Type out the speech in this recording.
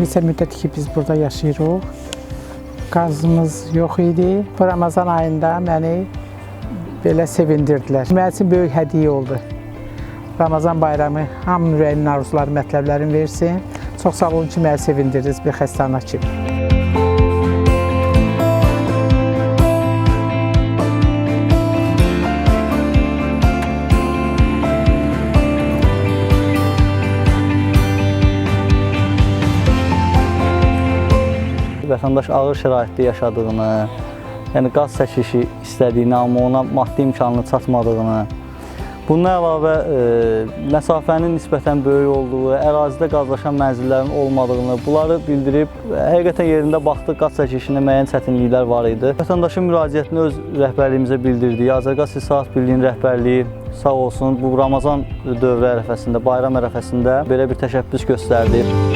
neçə müddət ki biz burada yaşayırıq. Qazımız yox idi. Bu Ramazan ayında məni belə sevindirdilər. Mənim üçün böyük hədiyyə oldu. Ramazan bayramı hamının ürəyinin arzuları, mətləblərini versin. Çox sağ olun ki, məni sevindirdiniz bir xəstəxana kimi. Vətəndaş ağır şəraitdə yaşadığını, yəni qaz çəkişi istədiyini, amma ona maddi imkanının çatmadığını, bundan əlavə e, məsafənin nisbətən böyük olduğu, ərazidə qazlaşan mənzillərin olmadığını, bunları bildirib həqiqətən yerində baxdıq qaz çəkişində müəyyən çətinliklər var idi. Vətəndaşın müraciətini öz rəhbərliyimizə bildirdik. Azərqaz İslahat Birliyinin rəhbərliyi sağ olsun bu Ramazan dövrü ərəfəsində, bayram ərəfəsində belə bir təşəbbüs göstərdi.